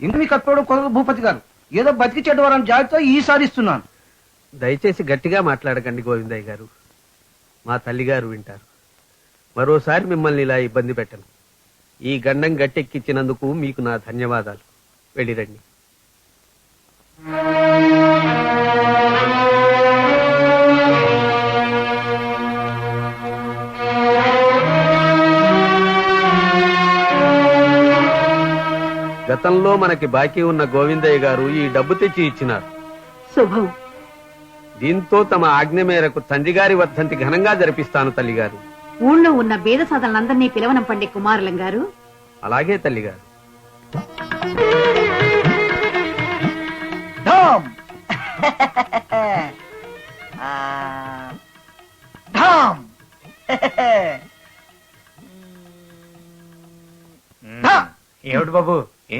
ఇంటిని కట్టుకోవడం కుదరదు భూపతి గారు. ఏదో బతికి చెడ్డవారని జాగ్రత్త ఈసారి ఇస్తున్నాను. దయచేసి గట్టిగా మాట్లాడకండి గోవిందయ్య గారు. మా తల్లిగారు వింటారు. మరోసారి మిమ్మల్ని ఇలా ఇబ్బంది పెట్టను. ఈ గండం గట్టెక్కించినందుకు మీకు నా ధన్యవాదాలు. వెళ్ళిరండి. గతంలో మనకి బాకీ ఉన్న గోవిందయ్య గారు ఈ డబ్బు తెచ్చి ఇచ్చినారు. శుభం. దీంతో తమ ఆజ్ఞ మేరకు తండ్రి గారి వర్ధంతి ఘనంగా జరిపిస్తాను తల్లిగారు. ఊళ్ళో ఉన్న బీద సదలందరినీ పిలవనంపండి కుమారులం గారు? అలాగే తల్లిగారు.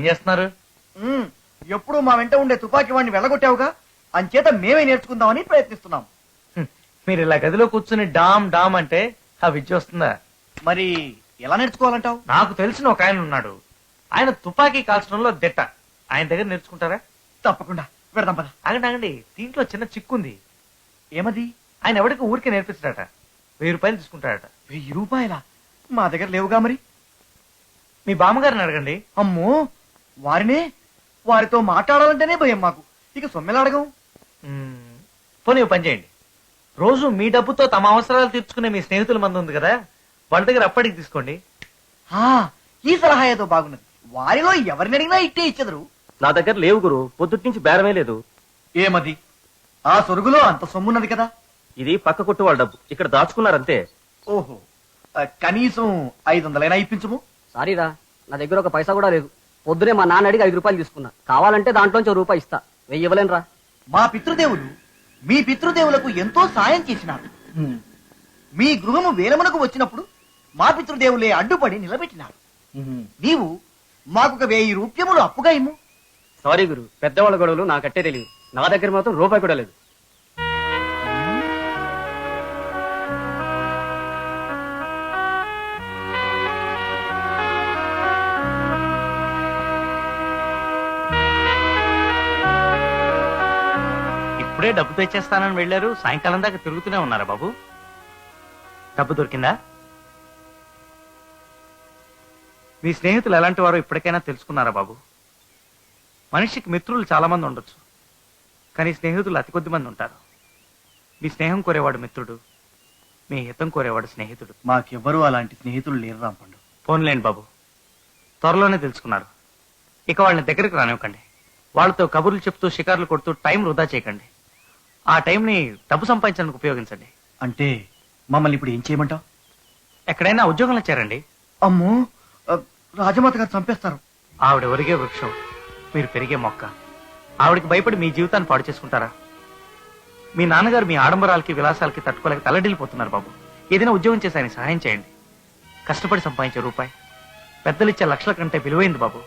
చేస్తున్నారు. ఎప్పుడు మా వెంట ఉండే తుపాకీ వాడిని వెళ్ళగొట్టావుగా? అంచేత మేమే నేర్చుకుందామని ప్రయత్నిస్తున్నాం. మీరు ఇలా గదిలో కూర్చుని డామ్ డామ్ అంటే ఆ విద్య వస్తుందా? మరి ఎలా నేర్చుకోవాలంటావు? నాకు తెలిసిన ఒక ఆయన ఉన్నాడు. ఆయన తుపాకీ కాల్చడంలో దిట్ట. ఆయన దగ్గర నేర్చుకుంటారా? తప్పకుండా. పెడదాం పద. ఆగండి ఆగండి. దీంట్లో చిన్న చిక్కుంది. ఏమది? ఆయన ఎవరికి ఊరికే నేర్పిస్తాడట. వెయ్యి రూపాయలు తీసుకుంటాడట. వెయ్యి రూపాయల? మా దగ్గర లేవుగా మరి? మీ బామ్మగారిని అడగండి. అమ్మో! వారినే? వారితో మాట్లాడాలంటేనే భయం మాకు. ఇక సొమ్మెలాడగం మ్మ్. పోనీ ఓ పని చేయండి. రోజు మీ డబ్బుతో తమ అవసరాలు తీర్చుకునే మీ స్నేహితుల మంది ఉంది కదా? వాళ్ళ దగ్గర అప్పటికి తీసుకోండి. ఆ, ఈ సలహా ఏదో బాగున్నది. వారిలో ఎవరిని అడిగినా ఇట్టే ఇచ్చెదరు. నా దగ్గర లేవు గురు. పొద్దుటి నుంచి బేరమే లేదు. ఏమది ఆ సొరుగులో అంత సొమ్మున్నది కదా? ఇది పక్క కొట్టు వాళ్ళ డబ్బు. ఇక్కడ దాచుకున్నారంతే. ఓహో. ఆ, కనీసం ఐదు వందలైనా ఇప్పించము. సారీరా నా దగ్గర ఒక పైసా కూడా లేదు. పొద్దునే మా నాన్న అడిగి ఐదు రూపాయలు తీసుకున్నా. కావాలంటే దాంట్లోంచి ఒక రూపాయి ఇస్తా. వెయ్యి ఇవ్వలేనురా. మా పితృదేవులు మీ పితృదేవులకు ఎంతో సాయం చేసినారు. మీ గృహము వేలమునకు వచ్చినప్పుడు మా పితృదేవులే అడ్డుపడి నిలబెట్టినారు. నీవు మాకొక వెయ్యి రూప్యములు అప్పుగా ఇమ్ము. సారీ గురు పెద్దవాళ్ళ గొడవలు నాకట్టే తెలియదు. నా దగ్గర మాత్రం రూపాయి కూడా లేదు. ఇప్పుడే డబ్బు తెచ్చేస్తానని వెళ్ళారు. సాయంకాలం దాకా తిరుగుతూనే ఉన్నారా బాబు? డబ్బు దొరికిందా? మీ స్నేహితులు ఎలాంటి వారో ఇప్పటికైనా తెలుసుకున్నారా బాబు? మనిషికి మిత్రులు చాలా మంది ఉండొచ్చు. కానీ స్నేహితులు అతి కొద్ది మంది ఉంటారు. మీ స్నేహం కోరేవాడు మిత్రుడు మీ హితం కోరేవాడు స్నేహితుడు. మాకెవ్వరూ అలాంటి స్నేహితులు లేరు రాంపండు. ఫోన్లేండి బాబు. త్వరలోనే తెలుసుకున్నారు. ఇక వాళ్ళని దగ్గరికి రానివ్వకండి. వాళ్ళతో కబుర్లు చెప్తూ షికార్లు కొడుతూ టైం వృధా చేయకండి. ఆ టైంని డబ్బు సంపాదించడానికి ఉపయోగించండి. అంటే మమ్మల్ని ఇప్పుడు ఏం చేయమంటావు? ఎక్కడైనా ఉద్యోగంలో చేరండి. అమ్మో రాజమాత గారు చంపేస్తారు. ఆవిడ ఒరిగే వృక్షం మీరు పెరిగే మొక్క. ఆవిడకి భయపడి మీ జీవితాన్ని పాడు చేసుకుంటారా? మీ నాన్నగారు మీ ఆడంబరాలకి విలాసాలకి తట్టుకోలేక తల్లడిల్లిపోతున్నారు బాబు. ఏదైనా ఉద్యోగం చేసి ఆయన సహాయం చేయండి. కష్టపడి సంపాదించే రూపాయి. పెద్దలిచ్చే లక్షల కంటే విలువైంది బాబు.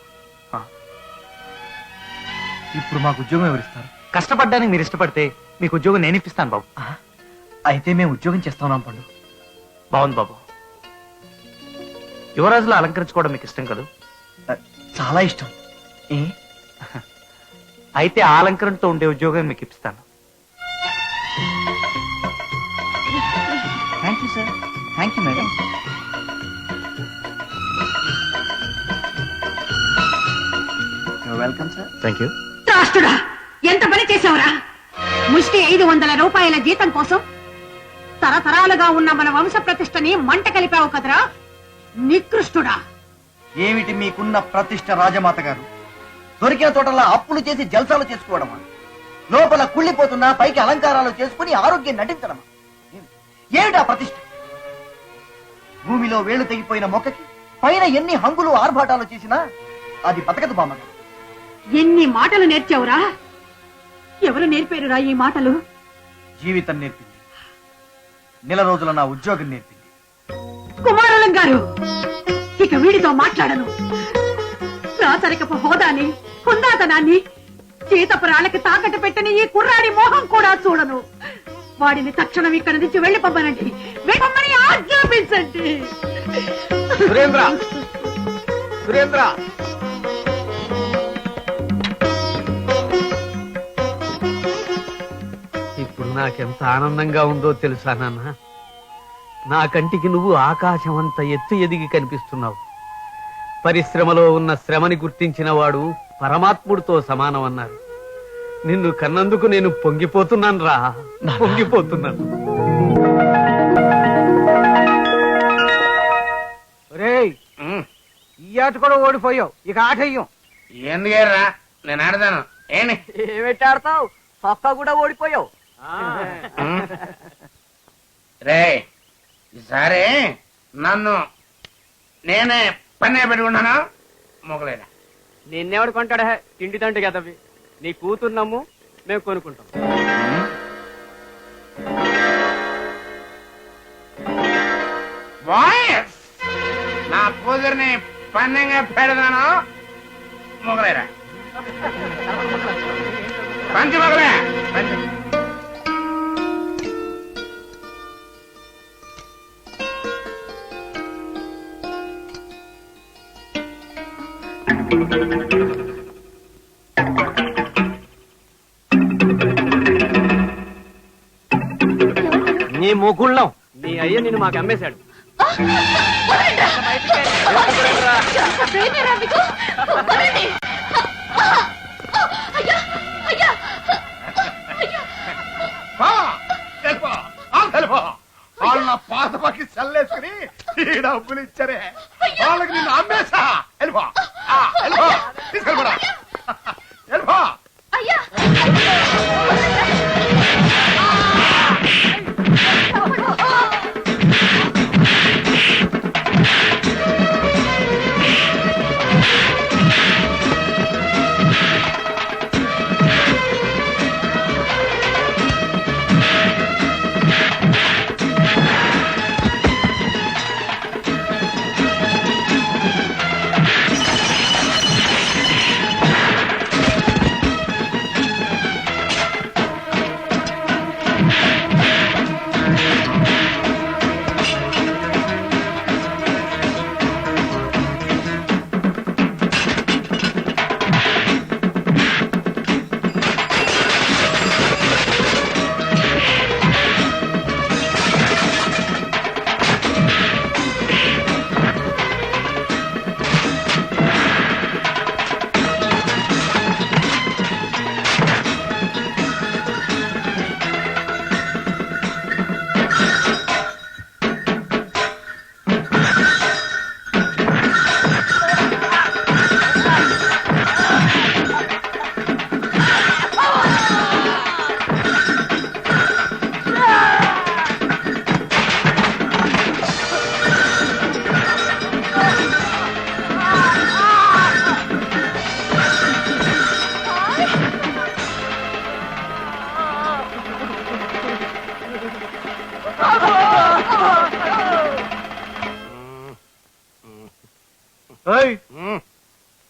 ఇప్పుడు మాకు ఉద్యోగం ఎవరిస్తారు? కష్టపడ్డానికి మీరు ఇష్టపడితే మీకు ఉద్యోగం నేను ఇప్పిస్తాను బాబు. అయితే మేము ఉద్యోగం చేస్తాం రాంపండు బాగుంది బాబు. యువరాజులో అలంకరించుకోవడం మీకు ఇష్టం కదా? చాలా ఇష్టం. ఏ? అయితే ఆ అలంకరణతో ఉండే ఉద్యోగం మీకు ఇప్పిస్తాను. Thank you sir thank you madam welcome sir thank you త్రాష్టుడా ఎంత పని ఐదు వందల రూపాయల జీతం కోసం తరతరాలుగా ఉన్న మన వంశ ప్రతిష్టని మంట కలిపావు కదరా? నికృష్టుడా. ఏమిటి మీకున్న ప్రతిష్ట రాజమాత గారు? దొరికిన తోటలా అప్పులు చేసి జల్సాలు చేసుకోవడమా? లోపల కుళ్ళిపోతున్నా పైకి అలంకారాలు చేసుకుని ఆరోగ్యం నటించడమా? ఏమిటా ప్రతిష్ట? భూమిలో వేళ్ళు తెగిపోయిన మొక్కకి పైన ఎన్ని హంగులు ఆర్భాటాలు చేసినా అది బతకదు బామ్మగారు. ఎన్ని మాటలు నేర్చావురా? ఎవరు నేర్పారురా ఈ మాటలు? జీవితం నేర్పింది. నెల రోజుల నా ఉద్యోగం నేర్పింది. కుమారులం గారు ఇక వీడితో మాట్లాడను. రాచరికపు హోదాని హుందాతనాన్ని చేతపురాళ్ళకి తాకట్టు పెట్టని ఈ కుర్రాడి మోహం కూడా చూడను. వాడిని తక్షణం ఇక్కడి నుంచి వెళ్ళి పంపనండి వెళ్ళమని ఆజ్ఞాపించండి. సురేంద్ర! సురేంద్ర! నాకెంత ఆనందంగా ఉందో తెలుసా నాన్న? నా కంటికి నువ్వు ఆకాశం అంత ఎత్తు ఎదిగి కనిపిస్తున్నావు. పరిశ్రమలో ఉన్న శ్రమని గుర్తించిన వాడు పరమాత్ముడితో సమానం అన్నారు నిన్ను కన్నందుకు నేను పొంగిపోతున్నాను రా. పొంగిపోతున్నాను. ఈ ఆట కూడా ఓడిపోయావు. ఇక ఆట అయ్యం ఎందుకేరా? నేను ఆడతాను. ఏంటి? ఏమిటి ఆడతావు? సొక్క కూడా ఓడిపోయావు. రే ఈసారి నన్ను నేనే పన్నే పెట్టుకున్నాను మొగలేదా నిన్నెవడు కొంటాడా? తిండి తండ్రి కదవి నీ కూతురు నమ్ము మేము కొనుక్కుంటాం. వాయిస్ నా కూతురిని పన్నెంగా పెడతాను. మొగలేరా పంచి మొగలే. పంచి నీ ముగుళ్ళం. నీ అయ్య నిన్ను మాకు అమ్మేశాడు. వాళ్ళు నా పాత పక్కి చల్లేసుకుని ఈ డబ్బులు ఇచ్చారే. వాళ్ళకి నిన్ను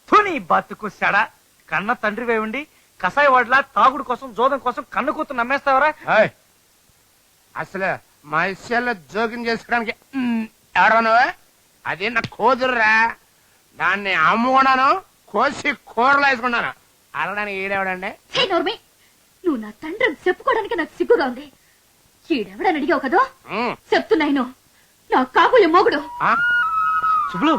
తుని బతుకు సెడ. కన్న తండ్రి వేయండి కసాయి వాడ్లా తాగుడు కోసం జోదం కోసం కన్ను కూతురు నమ్మేస్తావరా? అసలు మా విషయాల్లో జోక్యం చేసుకోవడానికి ఎవడను అది నా కూతురురా. దాన్ని అమ్ముకున్నాను కోసి కూరలో వేసుకున్నాను. అడగడానికి ఈడేవాడండి? నువ్వు నా తండ్రి అని చెప్పుకోవడానికి నాకు సిగ్గుగా ఉంది. ఈడెవడని అడిగావు కదా? చెప్తున్నాయిను నా కాబోయే మొగుడు. ఆ? శుభ్లు